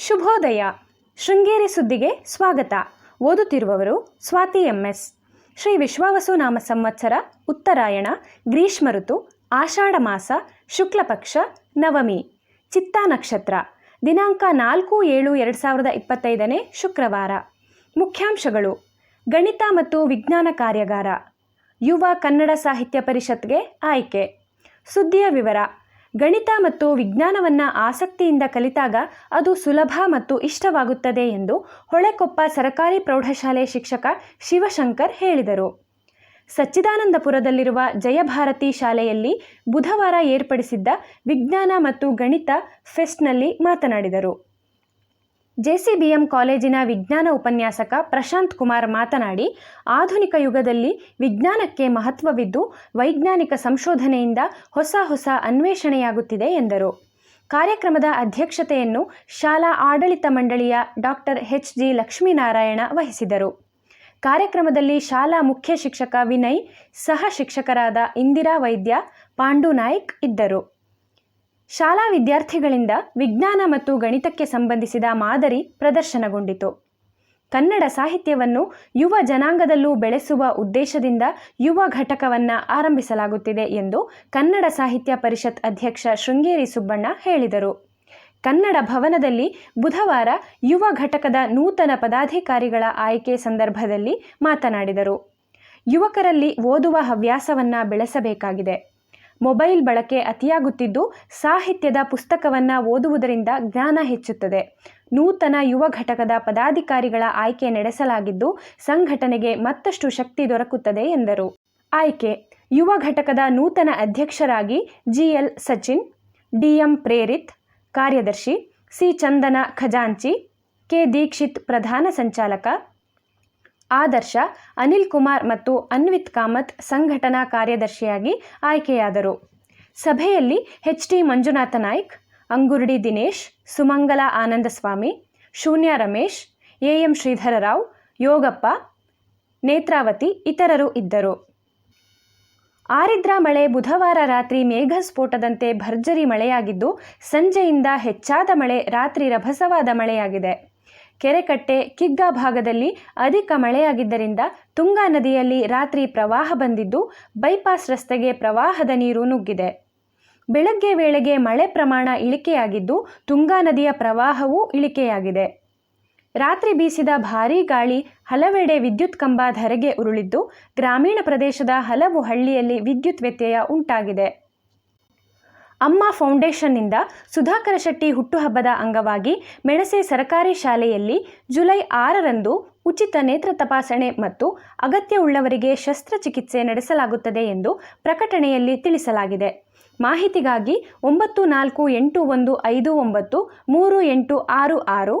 ಶುಭೋದಯ. ಶೃಂಗೇರಿ ಸುದ್ದಿಗೆ ಸ್ವಾಗತ. ಓದುತ್ತಿರುವವರು ಸ್ವಾತಿ ಎಂಎಸ್. ಶ್ರೀ ವಿಶ್ವಾವಸು ನಾಮ ಸಂವತ್ಸರ, ಉತ್ತರಾಯಣ, ಗ್ರೀಷ್ಮ ಋತು, ಆಷಾಢ ಮಾಸ ಶುಕ್ಲಪಕ್ಷ ನವಮಿ. ಚಿತ್ತಾ ನಕ್ಷತ್ರ. ದಿನಾಂಕ ನಾಲ್ಕು ಏಳು ಎರಡು ಸಾವಿರದ ಇಪ್ಪತ್ತೈದನೇ ಶುಕ್ರವಾರ. ಮುಖ್ಯಾಂಶಗಳು. ಗಣಿತ ಮತ್ತು ವಿಜ್ಞಾನ ಕಾರ್ಯಾಗಾರ. ಯುವ ಕನ್ನಡ ಸಾಹಿತ್ಯ ಪರಿಷತ್ಗೆ ಆಯ್ಕೆ. ಸುದ್ದಿಯ ವಿವರ. ಗಣಿತ ಮತ್ತು ವಿಜ್ಞಾನವನ್ನು ಆಸಕ್ತಿಯಿಂದ ಕಲಿತಾಗ ಅದು ಸುಲಭ ಮತ್ತು ಇಷ್ಟವಾಗುತ್ತದೆ ಎಂದು ಹೊಳೆಕೊಪ್ಪ ಸರಕಾರಿ ಪ್ರೌಢಶಾಲೆ ಶಿಕ್ಷಕ ಶಿವಶಂಕರ್ ಹೇಳಿದರು. ಸಚ್ಚಿದಾನಂದಪುರದಲ್ಲಿರುವ ಜಯಭಾರತಿ ಶಾಲೆಯಲ್ಲಿ ಬುಧವಾರ ಏರ್ಪಡಿಸಿದ್ದ ವಿಜ್ಞಾನ ಮತ್ತು ಗಣಿತ ಫೆಸ್ಟ್ನಲ್ಲಿ ಮಾತನಾಡಿದರು. ಜೆಸಿಬಿಎಂ ಕಾಲೇಜಿನ ವಿಜ್ಞಾನ ಉಪನ್ಯಾಸಕ ಪ್ರಶಾಂತ್ ಕುಮಾರ್ ಮಾತನಾಡಿ, ಆಧುನಿಕ ಯುಗದಲ್ಲಿ ವಿಜ್ಞಾನಕ್ಕೆ ಮಹತ್ವವಿದ್ದು, ವೈಜ್ಞಾನಿಕ ಸಂಶೋಧನೆಯಿಂದ ಹೊಸ ಹೊಸ ಅನ್ವೇಷಣೆಯಾಗುತ್ತಿದೆ ಎಂದರು. ಕಾರ್ಯಕ್ರಮದ ಅಧ್ಯಕ್ಷತೆಯನ್ನು ಶಾಲಾ ಆಡಳಿತ ಮಂಡಳಿಯ ಡಾಕ್ಟರ್ ಎಚ್ ಜಿ ಲಕ್ಷ್ಮೀನಾರಾಯಣ ವಹಿಸಿದರು. ಕಾರ್ಯಕ್ರಮದಲ್ಲಿ ಶಾಲಾ ಮುಖ್ಯ ಶಿಕ್ಷಕ ವಿನಯ್, ಸಹ ಶಿಕ್ಷಕರಾದ ಇಂದಿರಾ ವೈದ್ಯ, ಪಾಂಡು ನಾಯ್ಕ್ ಇದ್ದರು. ಶಾಲಾ ವಿದ್ಯಾರ್ಥಿಗಳಿಂದ ವಿಜ್ಞಾನ ಮತ್ತು ಗಣಿತಕ್ಕೆ ಸಂಬಂಧಿಸಿದ ಮಾದರಿ ಪ್ರದರ್ಶನಗೊಂಡಿತು. ಕನ್ನಡ ಸಾಹಿತ್ಯವನ್ನು ಯುವ ಜನಾಂಗದಲ್ಲೂ ಬೆಳೆಸುವ ಉದ್ದೇಶದಿಂದ ಯುವ ಘಟಕವನ್ನು ಆರಂಭಿಸಲಾಗುತ್ತಿದೆ ಎಂದು ಕನ್ನಡ ಸಾಹಿತ್ಯ ಪರಿಷತ್ ಅಧ್ಯಕ್ಷ ಶೃಂಗೇರಿ ಸುಬ್ಬಣ್ಣ ಹೇಳಿದರು. ಕನ್ನಡ ಭವನದಲ್ಲಿ ಬುಧವಾರ ಯುವ ಘಟಕದ ನೂತನ ಪದಾಧಿಕಾರಿಗಳ ಆಯ್ಕೆ ಸಂದರ್ಭದಲ್ಲಿ ಮಾತನಾಡಿದರು. ಯುವಕರಲ್ಲಿ ಓದುವ ಹವ್ಯಾಸವನ್ನು ಬೆಳೆಸಬೇಕಾಗಿದೆ. ಮೊಬೈಲ್ ಬಳಕೆ ಅತಿಯಾಗುತ್ತಿದ್ದು, ಸಾಹಿತ್ಯದ ಪುಸ್ತಕವನ್ನು ಓದುವುದರಿಂದ ಜ್ಞಾನ ಹೆಚ್ಚುತ್ತದೆ. ನೂತನ ಯುವ ಘಟಕದ ಪದಾಧಿಕಾರಿಗಳ ಆಯ್ಕೆ ನಡೆಸಲಾಗಿದ್ದು, ಸಂಘಟನೆಗೆ ಮತ್ತಷ್ಟು ಶಕ್ತಿ ದೊರಕುತ್ತದೆ ಎಂದರು. ಆಯ್ಕೆ. ಯುವ ಘಟಕದ ನೂತನ ಅಧ್ಯಕ್ಷರಾಗಿ ಜಿಎಲ್ ಸಚಿನ್, ಡಿಎಂ ಪ್ರೇರಿತ್, ಕಾರ್ಯದರ್ಶಿ ಸಿ ಚಂದನ ಖಜಾಂಚಿ, ಕೆ ದೀಕ್ಷಿತ್ ಪ್ರಧಾನ ಸಂಚಾಲಕ ಆದರ್ಶ, ಅನಿಲ್ ಕುಮಾರ್ ಮತ್ತು ಅನ್ವಿತ್ ಕಾಮತ್ ಸಂಘಟನಾ ಕಾರ್ಯದರ್ಶಿಯಾಗಿ ಆಯ್ಕೆಯಾದರು. ಸಭೆಯಲ್ಲಿ ಎಚ್ ಟಿ ಮಂಜುನಾಥ ನಾಯ್ಕ್, ಅಂಗುರ್ಡಿ ದಿನೇಶ್, ಸುಮಂಗಲ ಆನಂದಸ್ವಾಮಿ, ಶೂನ್ಯ ರಮೇಶ್ ಎ ಎಂ ಶ್ರೀಧರರಾವ್ ಯೋಗಪ್ಪ, ನೇತ್ರಾವತಿ ಇತರರು ಇದ್ದರು. ಆರಿದ್ರಾ ಮಳೆ ಬುಧವಾರ ರಾತ್ರಿ ಮೇಘ ಸ್ಫೋಟದಂತೆ ಭರ್ಜರಿ ಮಳೆಯಾಗಿದ್ದು, ಸಂಜೆಯಿಂದ ಹೆಚ್ಚಾದ ಮಳೆ, ರಾತ್ರಿ ರಭಸವಾದ ಮಳೆಯಾಗಿದೆ. ಕೆರೆಕಟ್ಟೆ ಕಿಗ್ಗಾ ಭಾಗದಲ್ಲಿ ಅಧಿಕ ಮಳೆಯಾಗಿದ್ದರಿಂದ ತುಂಗಾ ನದಿಯಲ್ಲಿ ರಾತ್ರಿ ಪ್ರವಾಹ ಬಂದಿದ್ದು ಬೈಪಾಸ್ ರಸ್ತೆಗೆ ಪ್ರವಾಹದ ನೀರು ನುಗ್ಗಿದೆ. ಬೆಳಗ್ಗೆ ವೇಳೆಗೆ ಮಳೆ ಪ್ರಮಾಣ ಇಳಿಕೆಯಾಗಿದ್ದು ತುಂಗಾ ನದಿಯ ಪ್ರವಾಹವೂ ಇಳಿಕೆಯಾಗಿದೆ. ರಾತ್ರಿ ಬೀಸಿದ ಭಾರೀ ಗಾಳಿ ಹಲವೆಡೆ ವಿದ್ಯುತ್ ಕಂಬ ಧರೆಗೆ ಉರುಳಿದ್ದು ಗ್ರಾಮೀಣ ಪ್ರದೇಶದ ಹಲವು ಹಳ್ಳಿಯಲ್ಲಿ ವಿದ್ಯುತ್ ವ್ಯತ್ಯಯ ಉಂಟಾಗಿದೆ. ಅಮ್ಮ ಫೌಂಡೇಶನ್ನಿಂದ ಸುಧಾಕರ ಶೆಟ್ಟಿ ಹುಟ್ಟುಹಬ್ಬದ ಅಂಗವಾಗಿ ಮೆಣಸೆ ಸರಕಾರಿ ಶಾಲೆಯಲ್ಲಿ ಜುಲೈ ಆರರಂದು ಉಚಿತ ನೇತ್ರ ತಪಾಸಣೆ ಮತ್ತು ಅಗತ್ಯವುಳ್ಳವರಿಗೆ ಶಸ್ತ್ರಚಿಕಿತ್ಸೆ ನಡೆಸಲಾಗುತ್ತದೆ ಎಂದು ಪ್ರಕಟಣೆಯಲ್ಲಿ ತಿಳಿಸಲಾಗಿದೆ. ಮಾಹಿತಿಗಾಗಿ ಒಂಬತ್ತು ನಾಲ್ಕು ಎಂಟು ಒಂದು ಐದು ಒಂಬತ್ತು ಮೂರು ಎಂಟು ಆರು ಆರು,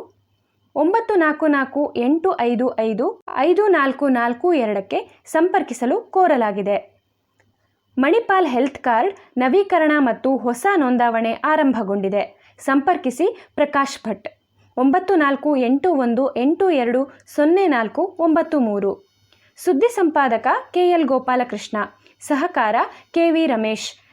ಒಂಬತ್ತು ನಾಲ್ಕು ನಾಲ್ಕು ಎಂಟು ಐದು ಐದು ಐದು ನಾಲ್ಕು ನಾಲ್ಕು ಎರಡಕ್ಕೆ ಸಂಪರ್ಕಿಸಲು ಕೋರಲಾಗಿದೆ. ಮಣಿಪಾಲ್ ಹೆಲ್ತ್ ಕಾರ್ಡ್ ನವೀಕರಣ ಮತ್ತು ಹೊಸ ನೋಂದಾವಣೆ ಆರಂಭಗೊಂಡಿದೆ. ಸಂಪರ್ಕಿಸಿ ಪ್ರಕಾಶ್ ಭಟ್. ಒಂಬತ್ತು ನಾಲ್ಕು ಎಂಟು ಒಂದು ಎಂಟು ಎರಡು ಸೊನ್ನೆ ನಾಲ್ಕು ಒಂಬತ್ತು ಮೂರು. ಸುದ್ದಿ ಸಂಪಾದಕ ಕೆ ಎಲ್ ಗೋಪಾಲಕೃಷ್ಣ. ಸಹಕಾರ ಕೆ ವಿ ರಮೇಶ್.